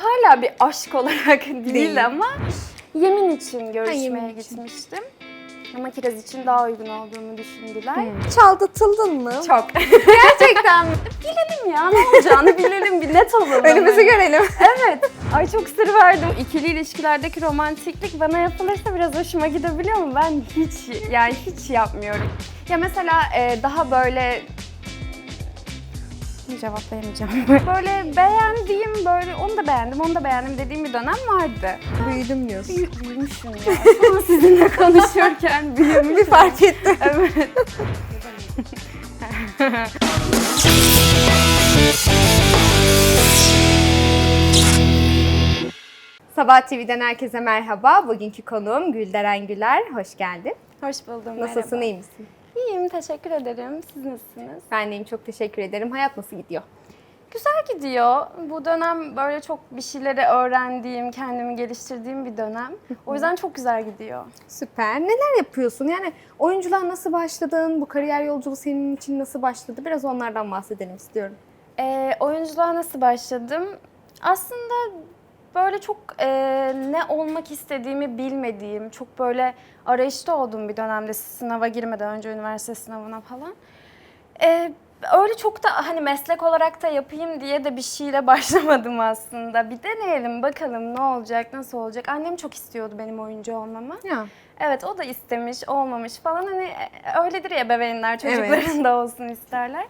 Hala bir aşk olarak değil, Değil. ama yemin için görüşmeye yemin için. gitmiştim. Ama kiraz için daha uygun olduğumu düşündüler. Çaldatıldın mı? Çok. Gerçekten mi? Bilelim ya ne olacağını bilelim bir net olalım. Önümüzü Hani. görelim. Evet. Ay çok sır verdim. İkili ilişkilerdeki romantiklik bana yapılırsa biraz hoşuma gidebiliyor mu? Ben hiç yani hiç yapmıyorum. Ya mesela e, daha böyle cevaplayamayacağım. böyle beğendiğim böyle onu da beğendim onu da beğendim dediğim bir dönem vardı. Büyüdüm diyorsun. Büyü, büyümüşüm ya. An sizinle konuşurken büyümüşüm. Bir fark ettim. Evet. Sabah TV'den herkese merhaba. Bugünkü konuğum Gülderen Güler. Hoş geldin. Hoş buldum. Nasılsın, merhaba. iyi misin? İyiyim, teşekkür ederim. Siz nasılsınız? Ben deyim çok teşekkür ederim. Hayat nasıl gidiyor? Güzel gidiyor. Bu dönem böyle çok bir şeyleri öğrendiğim, kendimi geliştirdiğim bir dönem. O yüzden çok güzel gidiyor. Süper. Neler yapıyorsun? Yani oyunculuğa nasıl başladın? Bu kariyer yolculuğu senin için nasıl başladı? Biraz onlardan bahsedelim istiyorum. Ee, oyunculuğa nasıl başladım? Aslında böyle çok e, ne olmak istediğimi bilmediğim, çok böyle arayışta olduğum bir dönemde sınava girmeden önce üniversite sınavına falan. Ee, öyle çok da hani meslek olarak da yapayım diye de bir şeyle başlamadım aslında. Bir deneyelim bakalım ne olacak, nasıl olacak. Annem çok istiyordu benim oyuncu olmamı. Ya. Evet o da istemiş, olmamış falan. Hani e, öyledir ya ebeveynler çocukların da olsun isterler.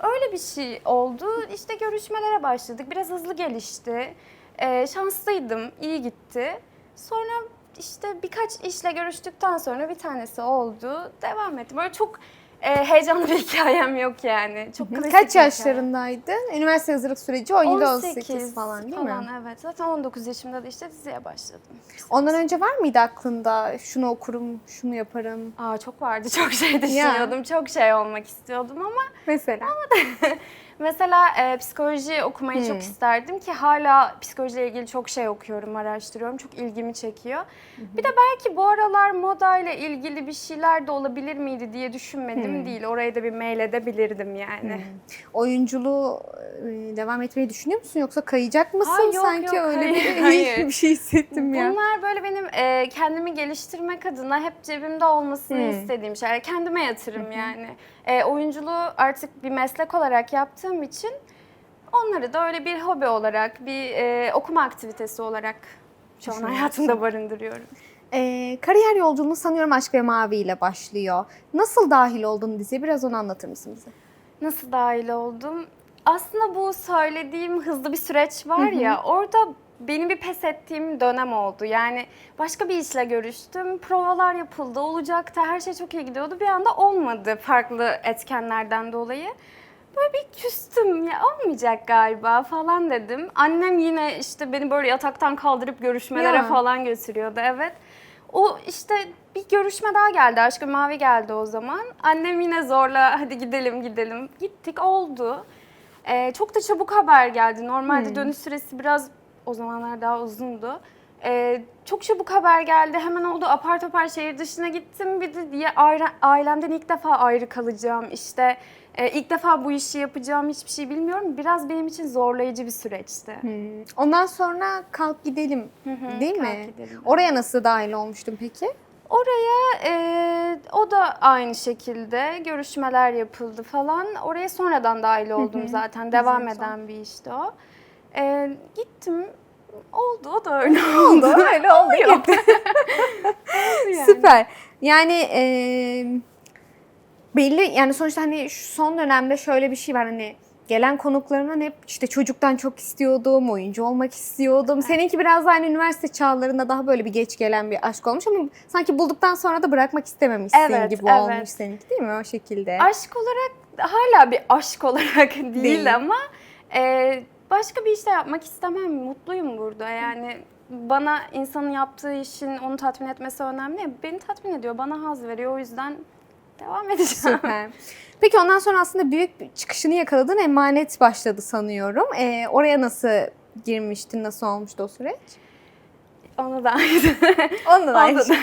Öyle bir şey oldu. İşte görüşmelere başladık. Biraz hızlı gelişti. Ee, şanslıydım, iyi gitti. Sonra işte birkaç işle görüştükten sonra bir tanesi oldu. Devam ettim. Böyle çok e, heyecanlı bir hikayem yok yani. Çok klasik Kaç yaşlarındaydın? Üniversite hazırlık süreci 17-18 falan değil mi? falan, evet. Zaten 19 yaşımda da işte diziye başladım. Ondan önce var mıydı aklında şunu okurum, şunu yaparım? Aa çok vardı, çok şey düşünüyordum, çok şey olmak istiyordum ama Mesela. mesela e, psikoloji okumayı Hmm. çok isterdim ki hala psikolojiyle ilgili çok şey okuyorum, araştırıyorum, çok ilgimi çekiyor. Bir de belki bu aralar moda ile ilgili bir şeyler de olabilir miydi diye düşünmedim Hmm. değil. Oraya da bir mail edebilirdim yani. Oyunculuğu e, devam etmeyi düşünüyor musun yoksa kayacak mısın? Aa, yok, Sanki yok, öyle hayır, bir, hayır. bir şey hissettim ya. Bunlar böyle benim e, kendimi geliştirmek adına hep cebimde olmasını Hmm. istediğim şeyler. Kendime yatırım yani. E, oyunculuğu artık bir meslek olarak yaptığım için onları da öyle bir hobi olarak, bir e, okuma aktivitesi olarak şu an hayatımda barındırıyorum. E, kariyer yolculuğunu sanıyorum Aşk ve Mavi ile başlıyor. Nasıl dahil oldun diziye? Biraz onu anlatır mısın bize? Nasıl dahil oldum? Aslında bu söylediğim hızlı bir süreç var ya orada benim bir pes ettiğim dönem oldu. Yani başka bir işle görüştüm. Provalar yapıldı, olacaktı. Her şey çok iyi gidiyordu. Bir anda olmadı farklı etkenlerden dolayı. Böyle bir küstüm ya olmayacak galiba falan dedim. Annem yine işte beni böyle yataktan kaldırıp görüşmelere Ya. falan götürüyordu evet. O işte bir görüşme daha geldi. Aşkı Mavi geldi o zaman. Annem yine zorla hadi gidelim gidelim. Gittik oldu. Ee, çok da çabuk haber geldi. Normalde Hmm. dönüş süresi biraz o zamanlar daha uzundu. Ee, çok çabuk haber geldi. Hemen oldu. Apar topar şehir dışına gittim. Bir de diye aile, ailemden ilk defa ayrı kalacağım. İşte e, ilk defa bu işi yapacağım. Hiçbir şey bilmiyorum. Biraz benim için zorlayıcı bir süreçti. Hmm. Ondan sonra kalk gidelim hı, değil kalk mi? gidelim. Oraya nasıl dahil olmuştun peki? Oraya e, o da aynı şekilde görüşmeler yapıldı falan. Oraya sonradan dahil oldum zaten. Devam Güzel. eden bir işti o. E, gittim. Oldu o da öyle oldu. öyle oluyor. yani. Süper. Yani e, belli yani sonuçta hani şu son dönemde şöyle bir şey var hani gelen konuklarından hep işte çocuktan çok istiyordum, oyuncu olmak istiyordum. Seninki biraz daha hani üniversite çağlarında daha böyle bir geç gelen bir aşk olmuş ama sanki bulduktan sonra da bırakmak istememişsin Evet, gibi evet. olmuş seninki değil mi o şekilde? Aşk olarak hala bir aşk olarak değil, Değil. ama e, başka bir işte yapmak istemem. Mutluyum burada yani. Bana insanın yaptığı işin onu tatmin etmesi önemli. Beni tatmin ediyor, bana haz veriyor. O yüzden devam edeceğim. Süper. Peki ondan sonra aslında büyük bir çıkışını yakaladın. Emanet başladı sanıyorum. E, oraya nasıl girmiştin? Nasıl olmuştu o süreç? Onu da aynı Orada şey.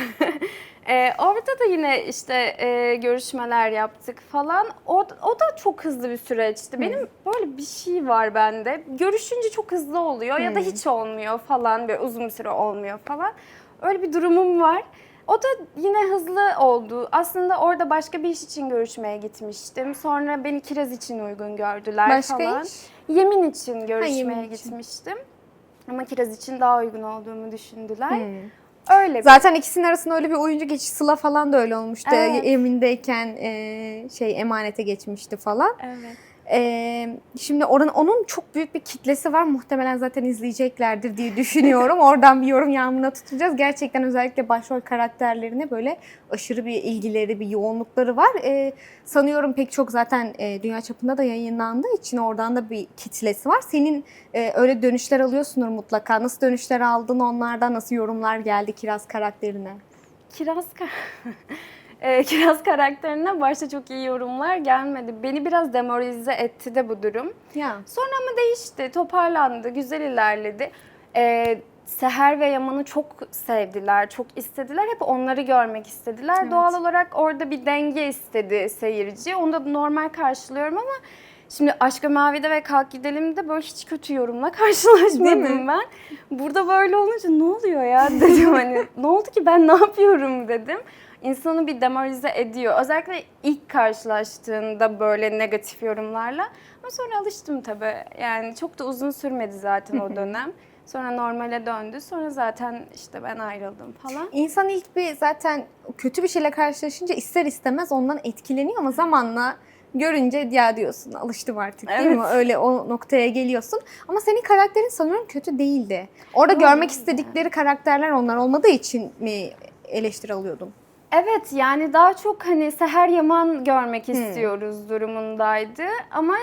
Ee, orada da yine işte e, görüşmeler yaptık falan. O, o da çok hızlı bir süreçti. Benim böyle bir şey var bende. Görüşünce çok hızlı oluyor ya da hiç olmuyor falan. Böyle uzun bir süre olmuyor falan. Öyle bir durumum var. O da yine hızlı oldu. Aslında orada başka bir iş için görüşmeye gitmiştim. Sonra beni kiraz için uygun gördüler Başka falan. iş? Yemin için görüşmeye yemin için. gitmiştim. Ama kiraz için daha uygun olduğumu düşündüler. Hmm. Öyle Zaten ikisinin arasında öyle bir oyuncu geçişi Sıla falan da öyle olmuştu. Evet. Emindeyken e, şey emanete geçmişti falan. Evet. E, şimdi oranın onun çok büyük bir kitlesi var. Muhtemelen zaten izleyeceklerdir diye düşünüyorum. Oradan bir yorum yağmuruna tutacağız. Gerçekten özellikle başrol karakterlerine böyle aşırı bir ilgileri, bir yoğunlukları var. E, sanıyorum pek çok zaten e, dünya çapında da yayınlandığı için oradan da bir kitlesi var. Senin e, öyle dönüşler alıyorsundur mutlaka. Nasıl dönüşler aldın onlardan? Nasıl yorumlar geldi Kiraz karakterine? Kiraz Eee, Kiraz karakterine başta çok iyi yorumlar gelmedi. Beni biraz demoralize etti de bu durum. Ya. Sonra ama değişti, toparlandı, güzel ilerledi. Eee, Seher ve Yaman'ı çok sevdiler, çok istediler. Hep onları görmek istediler. Evet. Doğal olarak orada bir denge istedi seyirci. Onu da normal karşılıyorum ama şimdi Aşk-ı Mavi'de ve Kalk Gidelim'de böyle hiç kötü yorumla karşılaşmadım ben. Burada böyle olunca ne oluyor ya dedim hani ne oldu ki ben ne yapıyorum dedim. İnsanı bir demoralize ediyor. Özellikle ilk karşılaştığında böyle negatif yorumlarla. Ama sonra alıştım tabii. Yani çok da uzun sürmedi zaten o dönem. Sonra normale döndü. Sonra zaten işte ben ayrıldım falan. İnsan ilk bir zaten kötü bir şeyle karşılaşınca ister istemez ondan etkileniyor ama zamanla görünce ya diyorsun alıştım artık değil mi? Evet. Öyle o noktaya geliyorsun. Ama senin karakterin sanıyorum kötü değildi. Orada Öyle görmek istedikleri karakterler onlar olmadığı için mi eleştiri alıyordun? Evet yani daha çok hani Seher Yaman görmek istiyoruz durumundaydı. Ama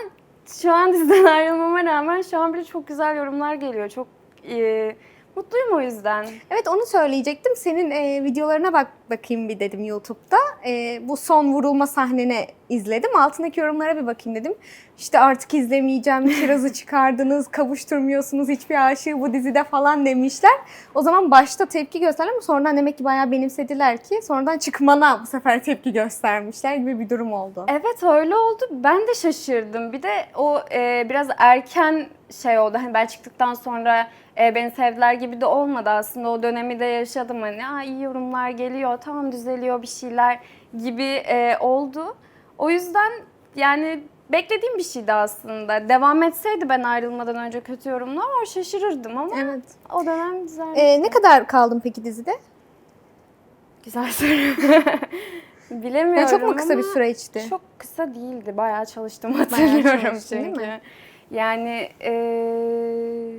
şu an diziden ayrılmama rağmen şu an bile çok güzel yorumlar geliyor. Çok e, mutluyum o yüzden. Evet onu söyleyecektim. Senin e, videolarına bak bakayım bir dedim YouTube'da. E, bu son vurulma sahnene izledim. Altındaki yorumlara bir bakayım dedim. İşte artık izlemeyeceğim. Kirazı çıkardınız, kavuşturmuyorsunuz hiçbir aşığı bu dizide falan demişler. O zaman başta tepki gösterdiler ama sonradan demek ki bayağı benimsediler ki sonradan çıkmana bu sefer tepki göstermişler gibi bir durum oldu. Evet öyle oldu. Ben de şaşırdım. Bir de o e, biraz erken şey oldu. Hani ben çıktıktan sonra e, beni sevdiler gibi de olmadı aslında. O dönemi de yaşadım hani. İyi yorumlar geliyor, tamam düzeliyor bir şeyler gibi e, oldu. O yüzden yani beklediğim bir şeydi aslında. Devam etseydi ben ayrılmadan önce kötü yorumlar var şaşırırdım ama Evet. o dönem güzel. E, ne kadar kaldın peki dizide? Güzel soru. Bilemiyorum Ya çok mu kısa ama bir süreçti? Çok kısa değildi. Bayağı çalıştım hatırlıyorum çalıştın, değil çünkü. mi? Yani eee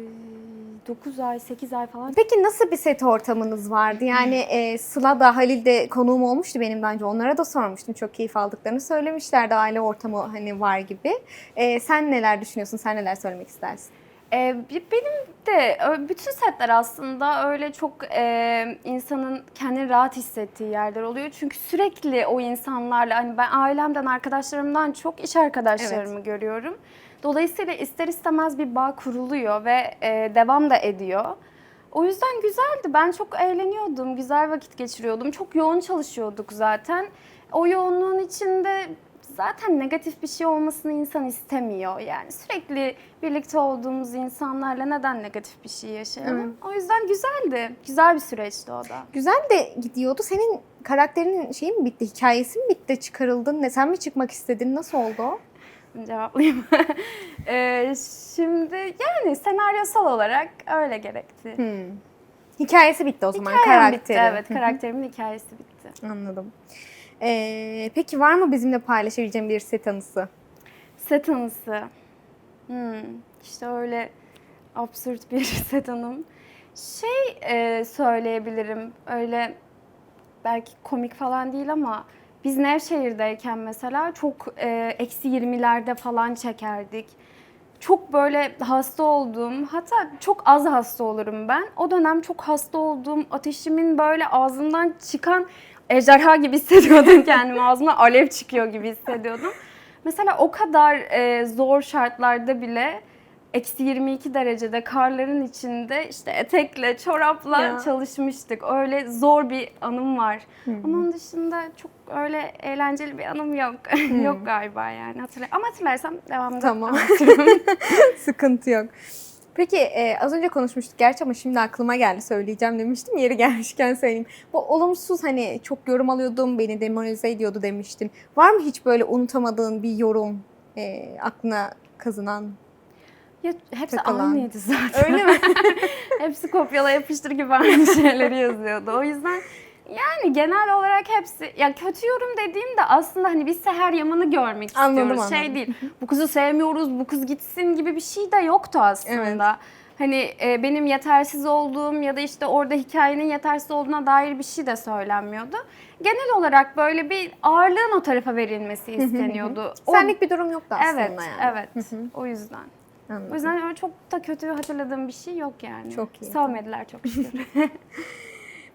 9 ay, 8 ay falan. Peki nasıl bir set ortamınız vardı? Yani e, Sıla da Halil de konuğum olmuştu benim önce. Onlara da sormuştum. Çok keyif aldıklarını söylemişlerdi. Aile ortamı hani var gibi. E, sen neler düşünüyorsun? Sen neler söylemek istersin? Bi- benim de bütün setler aslında öyle çok eee, insanın kendini rahat hissettiği yerler oluyor. Çünkü sürekli o insanlarla hani ben ailemden, arkadaşlarımdan çok iş arkadaşlarımı görüyorum. Dolayısıyla ister istemez bir bağ kuruluyor ve eee, devam da ediyor. O yüzden güzeldi. Ben çok eğleniyordum, güzel vakit geçiriyordum. Çok yoğun çalışıyorduk zaten. O yoğunluğun içinde zaten negatif bir şey olmasını insan istemiyor. Yani sürekli birlikte olduğumuz insanlarla neden negatif bir şey yaşayalım? Evet. O yüzden güzeldi. Güzel bir süreçti o da. Güzel de gidiyordu. Senin karakterinin şeyi mi bitti? Hikayesi mi bitti? Çıkarıldın. Ne sen mi çıkmak istedin? Nasıl oldu? Cevaplayayım. Ee, şimdi yani senaryosal olarak öyle gerekti. Hmm. Hikayesi bitti o zaman. Hikayem karakteri. bitti. Evet, karakterimin hikayesi bitti. Anladım. E, peki var mı bizimle paylaşabileceğin bir set anısı? Set anısı. Hmm, işte öyle absürt bir set anım. Şey e, söyleyebilirim. Öyle belki komik falan değil ama biz Nevşehir'deyken mesela çok e, eksi 20'lerde falan çekerdik. Çok böyle hasta olduğum, hatta çok az hasta olurum ben. O dönem çok hasta olduğum, ateşimin böyle ağzımdan çıkan ejderha gibi hissediyordum kendimi. Ağzımdan alev çıkıyor gibi hissediyordum. Mesela o kadar e, zor şartlarda bile eksi 22 derecede karların içinde işte etekle, çorapla Ya. çalışmıştık. Öyle zor bir anım var. Ama onun dışında çok öyle eğlenceli bir anım yok. yok galiba yani. Hatırla Ama hatırlarsam devamında Tamam. Sıkıntı yok. Peki e, az önce konuşmuştuk gerçi ama şimdi aklıma geldi söyleyeceğim demiştim. Yeri gelmişken söyleyeyim. Bu olumsuz hani çok yorum alıyordum beni demoralize ediyordu demiştin. Var mı hiç böyle unutamadığın bir yorum e, aklına kazınan? Ya, hepsi Takılan. aynıydı zaten. Öyle mi? hepsi kopyala yapıştır gibi aynı şeyleri yazıyordu. O yüzden yani genel olarak hepsi ya kötü yorum dediğimde aslında hani biz Seher Yaman'ı görmek Anladım, istiyoruz. Şey anladım. değil. Bu kızı sevmiyoruz, bu kız gitsin gibi bir şey de yoktu aslında. Evet. Hani e, benim yetersiz olduğum ya da işte orada hikayenin yetersiz olduğuna dair bir şey de söylenmiyordu. Genel olarak böyle bir ağırlığın o tarafa verilmesi isteniyordu. O- Senlik bir durum yoktu aslında Evet, yani. evet. O yüzden. Anladım. O yüzden öyle çok da kötü hatırladığım bir şey yok yani. Çok iyi. Sevmediler çok şükür.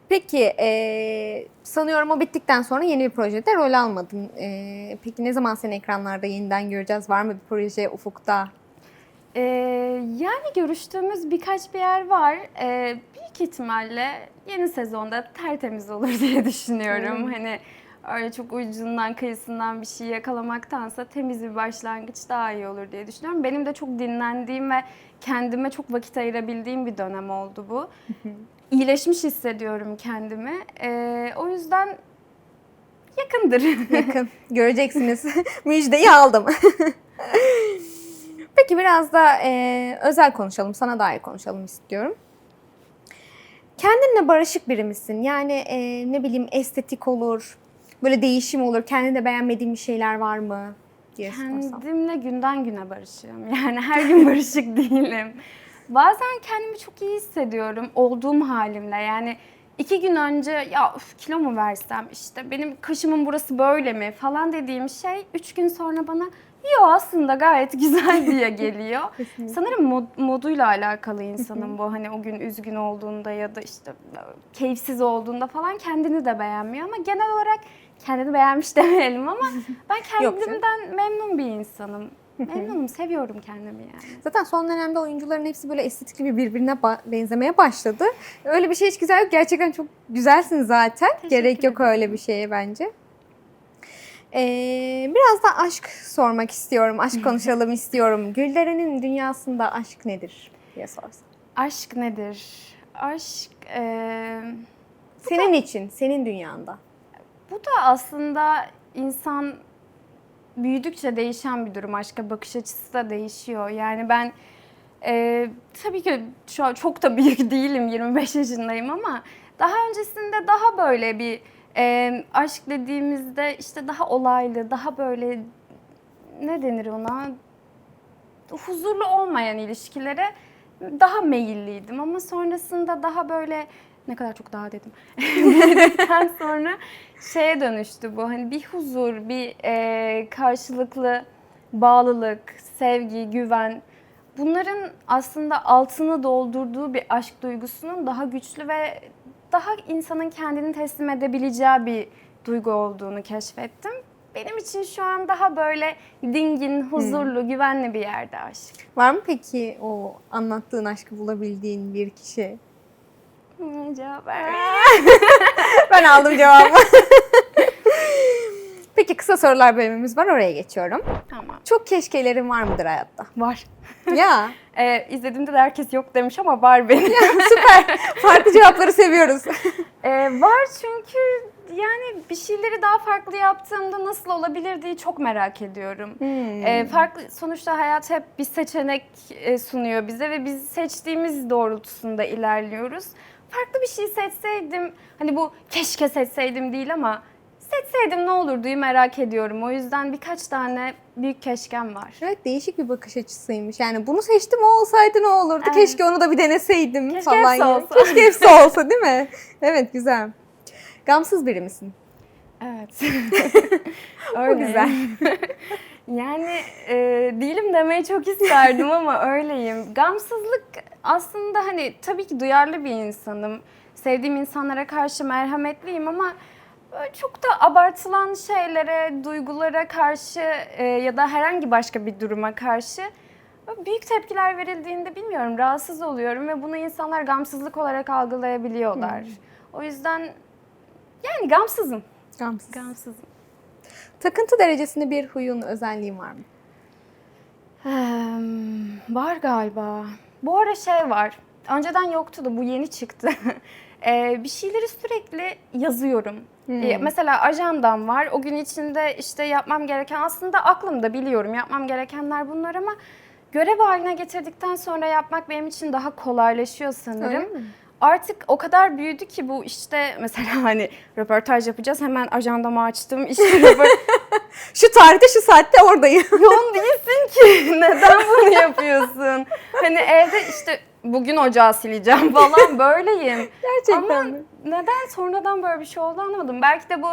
Peki e, sanıyorum o bittikten sonra yeni bir projede rol almadın. E, peki ne zaman seni ekranlarda yeniden göreceğiz? Var mı bir proje ufukta? Ee, yani görüştüğümüz birkaç bir yer var. Ee, büyük ihtimalle yeni sezonda tertemiz olur diye düşünüyorum. Hani öyle çok ucundan kıyısından bir şey yakalamaktansa temiz bir başlangıç daha iyi olur diye düşünüyorum. Benim de çok dinlendiğim ve kendime çok vakit ayırabildiğim bir dönem oldu bu. İyileşmiş hissediyorum kendimi. Ee, o yüzden yakındır. Yakın. Göreceksiniz. Müjdeyi aldım. Peki biraz da e, özel konuşalım. Sana dair konuşalım istiyorum. Kendinle barışık biri misin? Yani e, ne bileyim estetik olur, böyle değişim olur. Kendinde beğenmediğin bir şeyler var mı? diye sorsam. Kendimle günden güne barışığım. Yani her gün barışık değilim. Bazen kendimi çok iyi hissediyorum olduğum halimle. Yani iki gün önce ya üf, kilo mu versem işte benim kaşımın burası böyle mi falan dediğim şey üç gün sonra bana yo aslında gayet güzel diye geliyor. Sanırım mod, moduyla alakalı insanın bu hani o gün üzgün olduğunda ya da işte keyifsiz olduğunda falan kendini de beğenmiyor ama genel olarak kendini beğenmiş demeyelim ama ben Yok kendimden memnun bir insanım. Memnunum, seviyorum kendimi yani. Zaten son dönemde oyuncuların hepsi böyle estetikli bir birbirine ba- benzemeye başladı. Öyle bir şey hiç güzel yok. Gerçekten çok güzelsin zaten. Gerek yok ederim. öyle bir şeye bence. Ee, biraz da aşk sormak istiyorum. Aşk konuşalım istiyorum. Gülderen'in dünyasında aşk nedir diye sorsam. Aşk nedir? Aşk eee, Senin için, senin dünyanda. Bu da aslında insan büyüdükçe değişen bir durum. Aşka bakış açısı da değişiyor. Yani ben eee, tabii ki şu an çok da büyük değilim. 25 yaşındayım ama daha öncesinde daha böyle bir eee, aşk dediğimizde işte daha olaylı, daha böyle ne denir ona? huzurlu olmayan ilişkilere daha meyilliydim ama sonrasında daha böyle ne kadar çok daha dedim. Dedikten sonra şeye dönüştü bu. Hani bir huzur, bir e, karşılıklı bağlılık, sevgi, güven. Bunların aslında altını doldurduğu bir aşk duygusunun daha güçlü ve daha insanın kendini teslim edebileceği bir duygu olduğunu keşfettim. Benim için şu an daha böyle dingin, huzurlu, güvenli bir yerde aşk. Var mı peki o anlattığın aşkı bulabildiğin bir kişi? Cevap ver. Ben aldım cevabı. Peki kısa sorular bölümümüz var. Oraya geçiyorum. Tamam. Çok keşkelerin var mıdır hayatta? Var. ya Ee, izlediğimde de herkes yok demiş ama var benim. süper. Farklı cevapları seviyoruz. Ee, var çünkü yani bir şeyleri daha farklı yaptığımda nasıl olabilir diye çok merak ediyorum. Hmm. Ee, farklı sonuçta hayat hep bir seçenek e, sunuyor bize ve biz seçtiğimiz doğrultusunda ilerliyoruz. Farklı bir şey seçseydim, hani bu keşke seçseydim değil ama seçseydim ne olurduyu merak ediyorum. O yüzden birkaç tane büyük keşkem var. Evet değişik bir bakış açısıymış. Yani bunu seçtim o olsaydı ne olurdu? Evet. Keşke onu da bir deneseydim Keşke falan. hepsi olsa. Keşke hepsi olsa değil mi? Evet güzel. Gamsız biri misin? Evet. O güzel. yani e, değilim demeyi çok isterdim ama öyleyim. Gamsızlık aslında hani tabii ki duyarlı bir insanım. Sevdiğim insanlara karşı merhametliyim ama böyle çok da abartılan şeylere, duygulara karşı e, ya da herhangi başka bir duruma karşı Böyle Büyük tepkiler verildiğinde bilmiyorum rahatsız oluyorum ve bunu insanlar gamsızlık olarak algılayabiliyorlar. O yüzden yani gamsızım. Gamsız. Gamsızım. Takıntı derecesinde bir huyun, özelliğin var mı? Eee, var galiba. Bu ara şey var. Önceden yoktu da bu yeni çıktı. Eee, bir şeyleri sürekli yazıyorum. Ee, mesela ajandam var. O gün içinde işte yapmam gereken aslında aklımda biliyorum yapmam gerekenler bunlar ama görev haline getirdikten sonra yapmak benim için daha kolaylaşıyor sanırım. Öyle mi? Artık o kadar büyüdü ki bu işte mesela hani röportaj yapacağız hemen ajandamı açtım işte röpor- Şu tarihte şu saatte oradayım. yoğun değilsin ki. Neden bunu yapıyorsun? Hani evde işte bugün ocağı sileceğim falan böyleyim. Gerçekten Ama mi? neden sonradan böyle bir şey oldu anlamadım. Belki de bu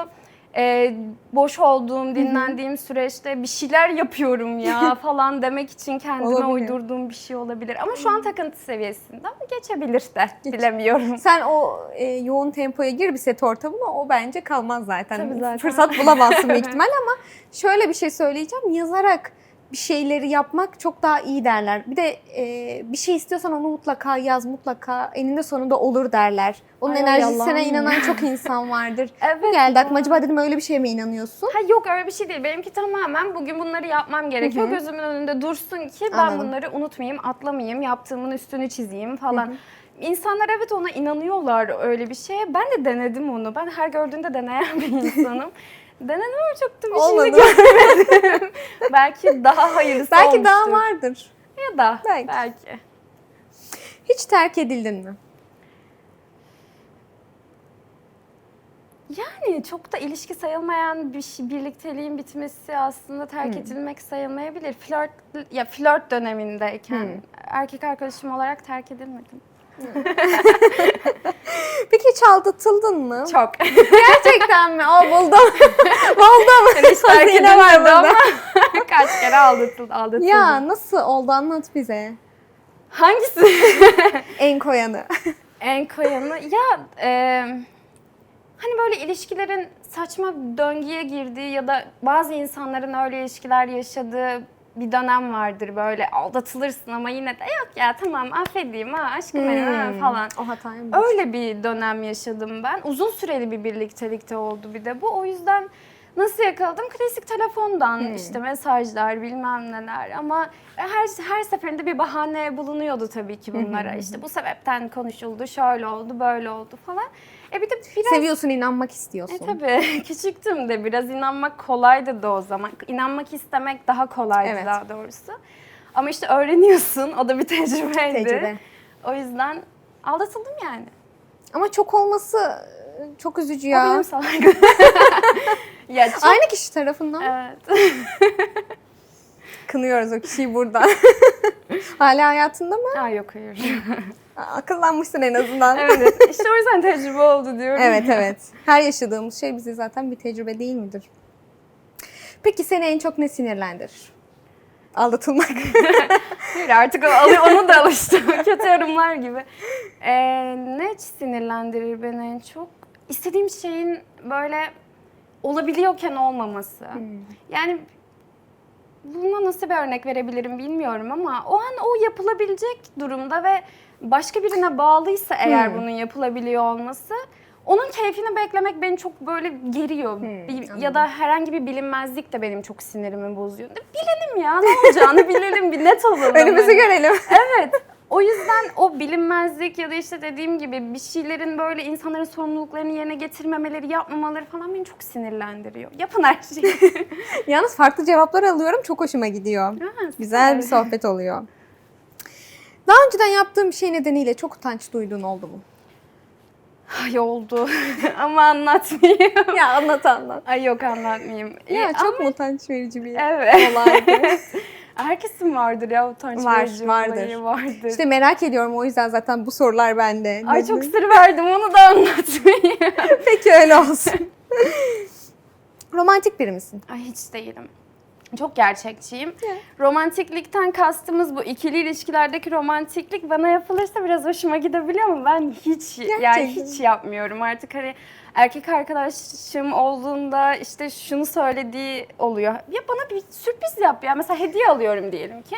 e, boş olduğum, dinlendiğim süreçte bir şeyler yapıyorum ya falan demek için kendime Olabilir. uydurduğum bir şey olabilir. Ama şu an takıntı seviyesinde ama geçebilir de bilemiyorum. Sen o e, yoğun tempoya gir bir set ortamına o bence kalmaz zaten. Tabii zaten. Fırsat bulamazsın büyük ihtimal ama şöyle bir şey söyleyeceğim. Yazarak bir şeyleri yapmak çok daha iyi derler. Bir de e, bir şey istiyorsan onu mutlaka yaz, mutlaka eninde sonunda olur derler. Onun Ay, enerjisine inanan çok insan vardır. Evet. Bu geldi aklıma acaba dedim öyle bir şeye mi inanıyorsun? Ha yok öyle bir şey değil. Benimki tamamen bugün bunları yapmam gerekiyor. Gözümün önünde dursun ki ben Anladım. bunları unutmayayım, atlamayayım, yaptığımın üstünü çizeyim falan. İnsanlar evet ona inanıyorlar öyle bir şeye. Ben de denedim onu. Ben her gördüğünde deneyen bir insanım. Denedim ama çok da bir şey Olmadı. görmedim. Belki daha hayırlısı Belki daha olmuştur. vardır. Ya da Belki. belki. Hiç terk edildin mi? Yani çok da ilişki sayılmayan bir şey, birlikteliğin bitmesi aslında terk edilmek sayılmayabilir. Flört ya flört dönemindeyken erkek arkadaşım olarak terk edilmedim. Peki hiç aldatıldın mı? Çok. Gerçekten mi? Aa buldum. buldum. terk Hazine var burada. ama kaç kere aldatıldı, aldatıldı. Ya nasıl oldu anlat bize. Hangisi? En koyanı. en koyanı ya e, hani böyle ilişkilerin saçma döngüye girdiği ya da bazı insanların öyle ilişkiler yaşadığı bir dönem vardır böyle aldatılırsın ama yine de yok ya tamam affedeyim ha aşkım benim ha falan. O hatayım. Öyle bir dönem yaşadım ben. Uzun süreli bir birliktelikte oldu bir de bu. O yüzden nasıl yakaladım? Klasik telefondan işte mesajlar bilmem neler ama her her seferinde bir bahane bulunuyordu tabii ki bunlara. İşte bu sebepten konuşuldu, şöyle oldu, böyle oldu falan. E bir de biraz Seviyorsun, inanmak istiyorsun. e tabii küçüktüm de biraz inanmak kolaydı da o zaman. İnanmak istemek daha kolaydı Evet. daha doğrusu. Ama işte öğreniyorsun. O da bir tecrübeydi. Tecrübe. O yüzden aldatıldım yani. Ama çok olması e, çok üzücü O ya. benim salak. ya çok... Aynı kişi tarafından Evet. kınıyoruz o kişiyi burada. Hala hayatında mı? Aa, yok hayır. Akıllanmışsın en azından. evet. İşte o yüzden tecrübe oldu diyorum. evet ya. evet. Her yaşadığımız şey bize zaten bir tecrübe değil midir? Peki seni en çok ne sinirlendirir? Aldatılmak. Hayır artık onu da alıştım. Kötü yorumlar gibi. Ee, ne sinirlendirir beni en çok? İstediğim şeyin böyle olabiliyorken olmaması. Yani buna nasıl bir örnek verebilirim bilmiyorum ama o an o yapılabilecek durumda ve başka birine bağlıysa eğer Hmm. bunun yapılabiliyor olması onun keyfini beklemek beni çok böyle geriyor. Bir- ya da herhangi bir bilinmezlik de benim çok sinirimi bozuyor. Bilelim ya ne olacağını bilelim bir net olalım. Önümüzü Hani- görelim. Evet. O yüzden o bilinmezlik ya da işte dediğim gibi bir şeylerin böyle insanların sorumluluklarını yerine getirmemeleri, yapmamaları falan beni çok sinirlendiriyor. Yapın her şeyi. Yalnız farklı cevaplar alıyorum. Çok hoşuma gidiyor. Ha, Güzel bir sohbet oluyor. Daha önceden yaptığım bir şey nedeniyle çok utanç duyduğun oldu mu? Ay oldu ama anlatmayayım. ya anlat anlat. Ay yok anlatmayayım. Ya İyi, çok mu utanç verici bir Evet. olaydı. Herkesin vardır ya utanç Var, verici vardır. olayı vardır. işte merak ediyorum o yüzden zaten bu sorular bende. Ay çok sır verdim onu da anlatmayayım. Peki öyle olsun. Romantik biri misin? Ay hiç değilim. Çok gerçekçiyim. Ya. Romantiklikten kastımız bu ikili ilişkilerdeki romantiklik bana yapılırsa biraz hoşuma gidebiliyor mu? Ben hiç yani Gerçekten. hiç yapmıyorum artık hani erkek arkadaşım olduğunda işte şunu söylediği oluyor. Ya bana bir sürpriz yap ya. Mesela hediye alıyorum diyelim ki.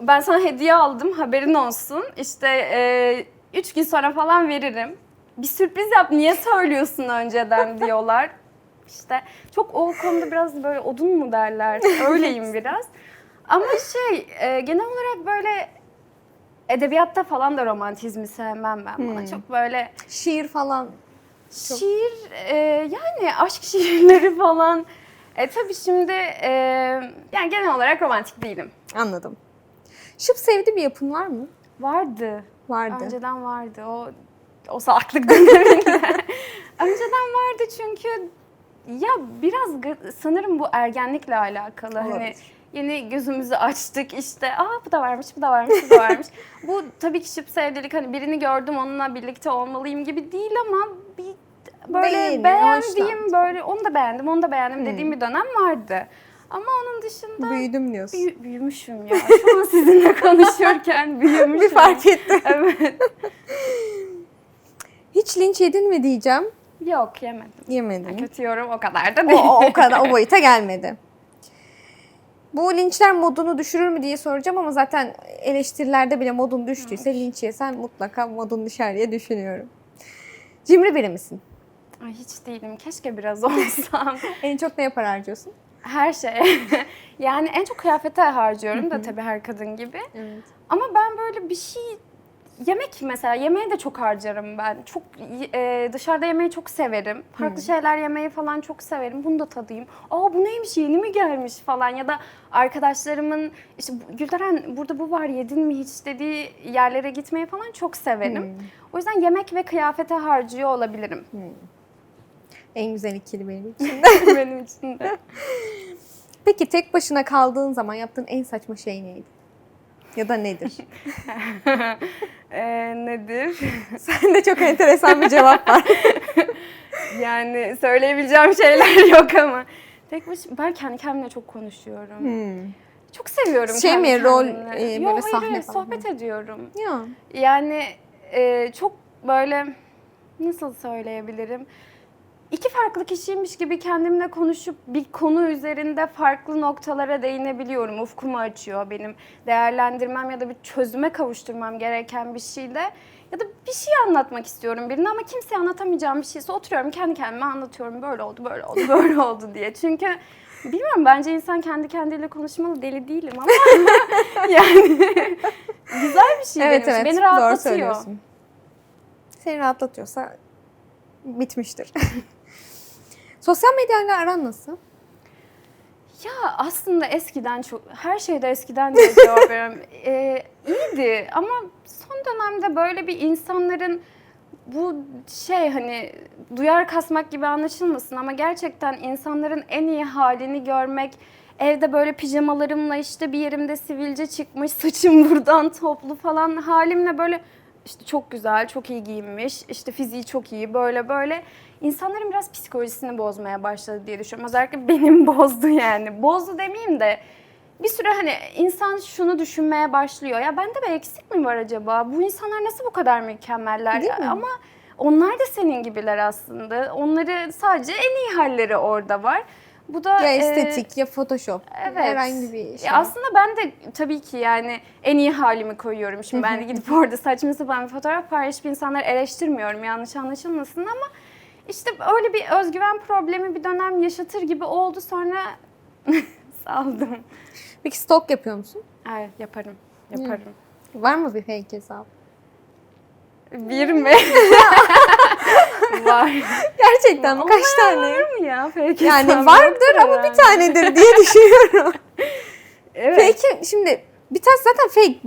ben sana hediye aldım haberin olsun. İşte e, üç gün sonra falan veririm. Bir sürpriz yap niye söylüyorsun önceden diyorlar. İşte çok o konuda biraz böyle odun mu derler öyleyim biraz. Ama şey e, genel olarak böyle edebiyatta falan da romantizmi sevmem ben bana. Hmm. Çok böyle Şiir falan. Çok- Şiir e, yani aşk şiirleri falan. E tabii şimdi e, yani genel olarak romantik değilim. Anladım. Şıp sevdi bir yapın var mı? Vardı. Vardı. Önceden vardı. O o salaklık döneminde. Önceden vardı çünkü ya biraz sanırım bu ergenlikle alakalı. Hani Olabilir. Yeni gözümüzü açtık işte. Aa bu da varmış, bu da varmış, bu da varmış. bu tabii ki şıp sevdilik hani birini gördüm onunla birlikte olmalıyım gibi değil ama bir böyle Beğeni, beğendiğim hoşlantı. böyle onu da beğendim, onu da beğendim Hmm. dediğim bir dönem vardı. Ama onun dışında Büyüdüm diyorsun. büyü- büyümüşüm ya. Şu an sizinle konuşurken büyümüşüm. Bir fark ettim. Evet. Hiç linç yedin mi diyeceğim. Yok yemedim. Yemedin. Kötü yorum o kadar da değil. o, o kadar o boyuta gelmedi. Bu linçler modunu düşürür mü diye soracağım ama zaten eleştirilerde bile modun düştüyse linç yesen mutlaka modun düşer diye düşünüyorum. Cimri biri misin? Ay hiç değilim. Keşke biraz olsam. En çok neye para harcıyorsun? Her şeye. yani en çok kıyafete harcıyorum da tabii her kadın gibi. Evet. Ama ben böyle bir şey yemek mesela yemeğe de çok harcarım ben. Çok e, dışarıda yemeği çok severim. Farklı şeyler yemeyi falan çok severim. Bunu da tadayım. Aa bu neymiş yeni mi gelmiş falan ya da arkadaşlarımın işte Gülderen burada bu var yedin mi hiç dediği yerlere gitmeyi falan çok severim. O yüzden yemek ve kıyafete harcıyor olabilirim En güzel ikili benim için. benim için de. Peki tek başına kaldığın zaman yaptığın en saçma şey neydi? Ya da nedir? Ee, nedir? Sende çok enteresan bir cevap var. Yani söyleyebileceğim şeyler yok ama. Tek başıma ben kendi kendimle çok konuşuyorum. Hmm. Çok seviyorum Şey kendi mi, rol, kendimle. e, Yo, böyle hayır, sahne hayır, falan sohbet ediyorum. Ya. Yani e, çok böyle nasıl söyleyebilirim? İki farklı kişiymiş gibi kendimle konuşup bir konu üzerinde farklı noktalara değinebiliyorum. Ufkumu açıyor benim değerlendirmem ya da bir çözüme kavuşturmam gereken bir şeyde. Ya da bir şey anlatmak istiyorum birine ama kimseye anlatamayacağım bir şeyse oturuyorum kendi kendime anlatıyorum. Böyle oldu, böyle oldu, böyle oldu diye. Çünkü bilmiyorum bence insan kendi kendiyle konuşmalı deli değilim ama yani güzel bir şey Evet benim evet Beni doğru rahatlatıyor. söylüyorsun. Seni rahatlatıyorsa bitmiştir. Sosyal medyayla aran nasıl? Ya aslında eskiden çok, her şeyde eskiden diye cevap veriyorum. Ee, iyiydi ama son dönemde böyle bir insanların bu şey hani duyar kasmak gibi anlaşılmasın ama gerçekten insanların en iyi halini görmek, evde böyle pijamalarımla işte bir yerimde sivilce çıkmış, saçım buradan toplu falan halimle böyle işte çok güzel, çok iyi giyinmiş, işte fiziği çok iyi böyle böyle insanların biraz psikolojisini bozmaya başladı diye düşünüyorum. Özellikle benim bozdu yani. Bozdu demeyeyim de bir süre hani insan şunu düşünmeye başlıyor. Ya bende bir eksik mi var acaba? Bu insanlar nasıl bu kadar mükemmeller? Değil mi? Ama onlar da senin gibiler aslında. Onları sadece en iyi halleri orada var. Bu da Ya e, estetik ya photoshop. Evet. Herhangi bir şey. ya aslında ben de tabii ki yani en iyi halimi koyuyorum. Şimdi ben de gidip orada saçma sapan bir fotoğraf paylaşıp insanları eleştirmiyorum yanlış anlaşılmasın ama işte öyle bir özgüven problemi bir dönem yaşatır gibi oldu sonra saldım. Peki stok yapıyor musun? Evet yaparım. Yaparım. Var mı bir fake hesap? Bir mi? Var. Gerçekten mi? Kaç tane? Var mı ya? Peki, Yani vardır yoktur ama bir herhalde. tanedir diye düşünüyorum. Evet. Fake şimdi bir tane zaten fake.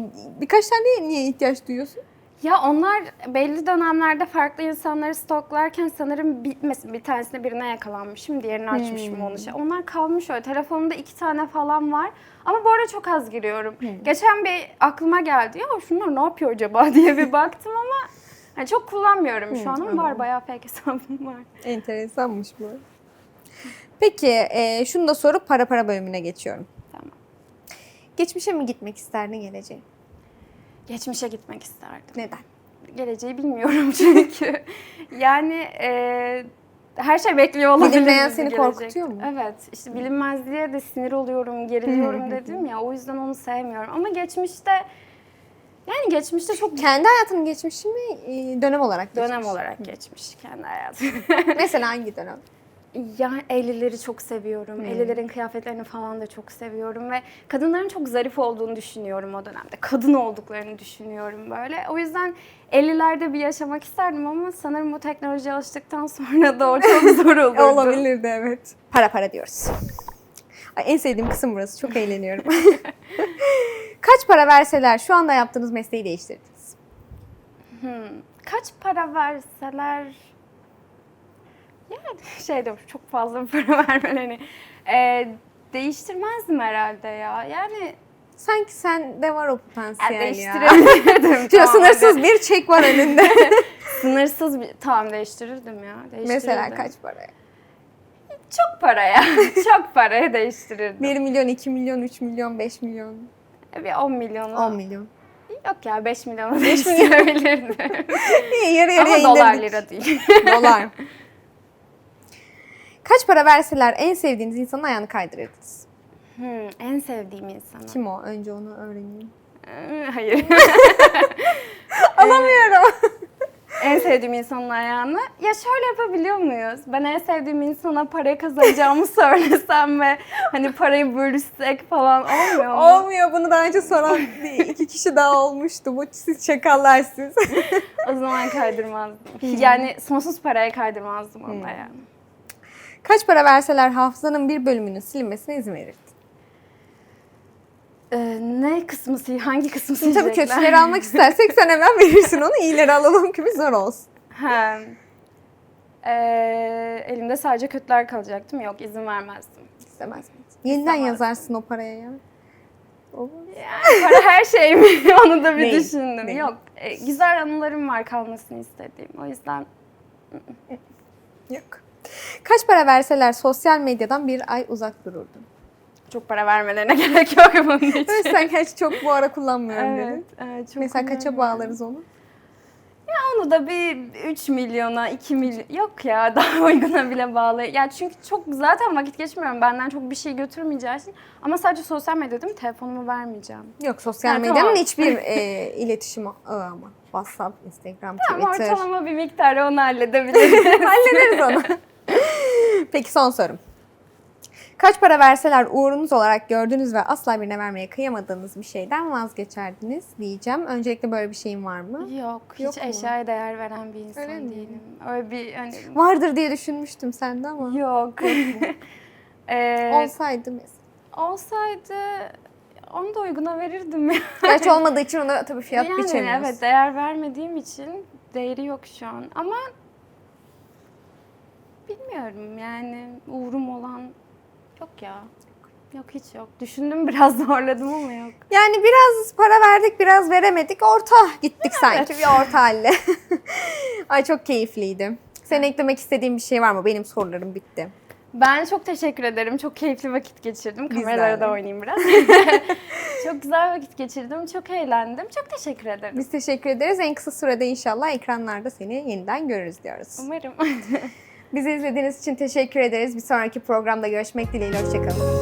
Birkaç tane niye ihtiyaç duyuyorsun? Ya onlar belli dönemlerde farklı insanları stoklarken sanırım bitmesin. Bir tanesine birine yakalanmışım, diğerini açmışım Hmm. onu şey. Onlar kalmış öyle. Telefonumda iki tane falan var. Ama bu arada çok az giriyorum. Hmm. Geçen bir aklıma geldi. Ya şunlar ne yapıyor acaba diye bir baktım ama hani çok kullanmıyorum şu Hmm, an ama var bayağı fake hesabım var. Enteresanmış bu. Peki e, şunu da sorup para para bölümüne geçiyorum. Tamam. Geçmişe mi gitmek isterdin geleceğe? Geçmişe gitmek isterdim. Neden? Geleceği bilmiyorum çünkü. yani e, her şey bekliyor olabilir. Bilinmeyen seni gelecekte. korkutuyor mu? Evet. işte bilinmez diye de sinir oluyorum, geriliyorum dedim ya. O yüzden onu sevmiyorum. Ama geçmişte yani geçmişte çok Kendi hayatının geçmişi mi, dönem olarak geçmiş? dönem olarak geçmiş kendi hayatım. Mesela hangi dönem? Ya 50'leri çok seviyorum. 50'lerin kıyafetlerini falan da çok seviyorum ve kadınların çok zarif olduğunu düşünüyorum o dönemde. Kadın olduklarını düşünüyorum böyle. O yüzden 50'lerde bir yaşamak isterdim ama sanırım bu teknolojiye alıştıktan sonra da o çok zor olurdu. Olabilirdi evet. Para para diyoruz. Ay, en sevdiğim kısım burası. Çok eğleniyorum. Kaç para verseler şu anda yaptığınız mesleği değiştirdiniz? Kaç para verseler yani şey de çok fazla para vermelerini e, değiştirmezdim herhalde ya. Yani Sanki sende var o potansiyel ya değiştirebilirdim. Şöyle sınırsız bir çek var önünde. Sınırsız bir... Tamam değiştirirdim ya. Değiştirirdim. Mesela kaç paraya? Çok paraya. çok paraya değiştirirdim. 1 milyon, 2 milyon, 3 milyon, 5 milyon, Bir 10 milyonu. 10 milyon. Yok ya 5 milyonu değiştirebilirdim. İyi, yarı yarıya Ama dolar lira değil. Dolar. Kaç para verseler en sevdiğiniz insanın ayağını kaydırırdınız? Hmm, en sevdiğim insanım. Kim o? Önce onu öğreneyim. Ee, Hayır. Alamıyorum. en sevdiğim insanın ayağını. Ya şöyle yapabiliyor muyuz? Ben en sevdiğim insana para kazanacağımı söylesem ve hani parayı bölüşsek falan olmuyor mu? Olmuyor. Bunu daha önce soran iki kişi daha olmuştu. Bu siz çakallar siz. O zaman kaydırmazdım. Yani sonsuz paraya kaydırmazdım onun ayağını. Kaç para verseler hafızanın bir bölümünün silinmesine izin verirdin? Ee, ne kısmı sil- hangi kısmı Şimdi tabii silecekler? kötüleri almak istersek sen hemen verirsin onu. İyileri alalım ki bir zor olsun. Ha. Ee, elimde sadece kötüler kalacaktım. Yok izin vermezdim. İstemez misin? Yeniden İstemezdim. yazarsın o paraya ya. Olur. Yani para her şey mi? Onu da bir Değil, düşündüm. değil. Yok. e, güzel anılarım var kalmasını istediğim. O yüzden Yok. Kaç para verseler sosyal medyadan bir ay uzak dururdun? çok para vermelerine gerek yok bunun için. Evet, sen kaç çok bu ara kullanmıyorum Evet, dedin. evet, çok Mesela kaça bağlarız onu? Onu da bir 3 milyona, 2 milyon yok ya daha uyguna bile bağlı. Ya çünkü çok zaten vakit geçmiyorum. Benden çok bir şey götürmeyeceği için. Ama sadece sosyal medya değil mi? Telefonumu vermeyeceğim. Yok sosyal Ha, medyanın tamam. hiçbir e, iletişim ağı ama. WhatsApp, Instagram, Tamam Twitter. ortalama bir miktarı onu halledebiliriz. Hallederiz onu. Peki son sorum. Kaç para verseler uğrunuz olarak gördüğünüz ve asla birine vermeye kıyamadığınız bir şeyden vazgeçerdiniz diyeceğim. Öncelikle böyle bir şeyin var mı? Yok, hiç Yok mu? eşyaya değer veren bir insan Öyle mi? değilim. Öyle bir hani Vardır diye düşünmüştüm sende ama. yok. Ee, Olsaydı mesela. olsaydı onu da uyguna verirdim ya. Gerçi olmadığı için ona tabii fiyat yani biçemiyoruz. evet değer vermediğim için değeri yok şu an. Ama bilmiyorum yani uğrum olan yok ya. Yok hiç yok. Düşündüm biraz zorladım ama yok. Yani biraz para verdik, biraz veremedik. Orta gittik sanki. Bir orta halle. Ay çok keyifliydi. Senin eklemek istediğin bir şey var mı? Benim sorularım bitti. Ben çok teşekkür ederim. Çok keyifli vakit geçirdim. Kameralara da oynayayım biraz. çok güzel vakit geçirdim. Çok eğlendim. Çok teşekkür ederim. Biz teşekkür ederiz. En kısa sürede inşallah ekranlarda seni yeniden görürüz diyoruz. Umarım. Bizi izlediğiniz için teşekkür ederiz. Bir sonraki programda görüşmek dileğiyle. Hoşçakalın.